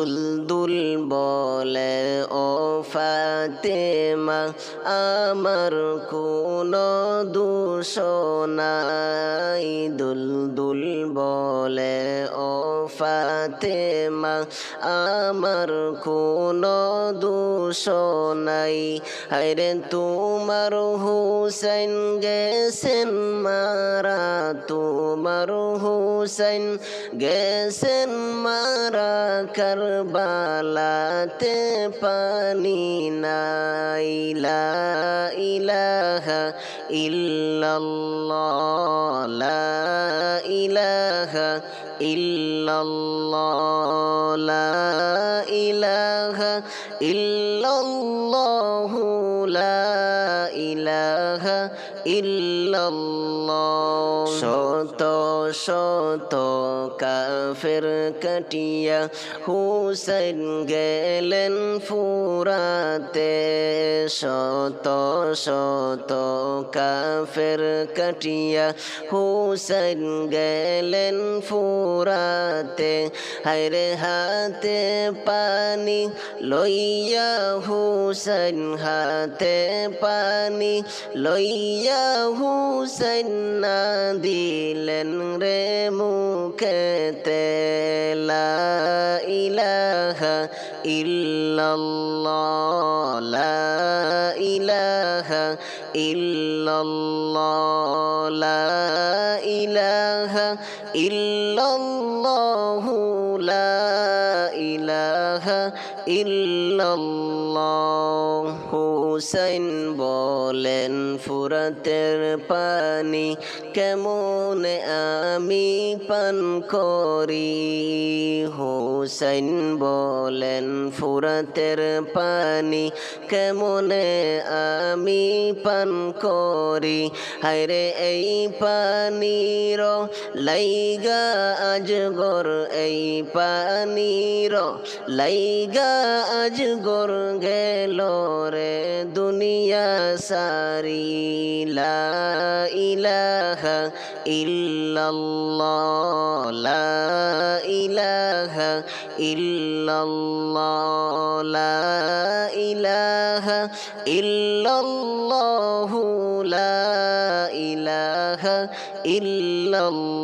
দুলদুল বলে ফাতেমা, আমার কোনো দোষ নাই। দুলদুল বলে, ও ফাতেমা, আমার কোনো দোষ নাই। আরে তোমার হুসেন গেছেন মারা, তোমার হুসেন গেছেন মারা, কারবালাতে পানি নাই লা ইলাহা ইল্লাল্লাহ লা ইলাহা ইল্লাল্লাহ লা ইলাহা ইল্লাল্লাহ লা ইলাহা ইল্লাল্লাহ। শত শত কাফের কাটিয়া হুসেন গেলেন ফুরাতে। শত শত কাফের কাটিয়া হুসেন গেলেন ফুরাতে। হায়রে হাতে পানি লইয়া হুসেন হাতে পানি লইয়া হুসেন না দিলেন রে মুখেতে লা ইলাহা ইল্লাল্লাহ, লা ইলাহা ইল্লাল্লাহ, লা ইলাহা ইল্লাল্লাহ, লা ইলাহা ইল্লাল্লাহ হুসাইন বলেন, ফুরাতের পানি কেমন আমি পান করি? হুসাইন বলেন, ফুরাতের পানি কেমনে আমি পান করি? হায়রে, এই পানির লাইগা আজগর, এই পানির লাইগা আজগর গেল রে দুনিয়া সারি লা ইলাহা ইল্লাল্লাহ লা ইলাহা ইল্লাল্লাহ।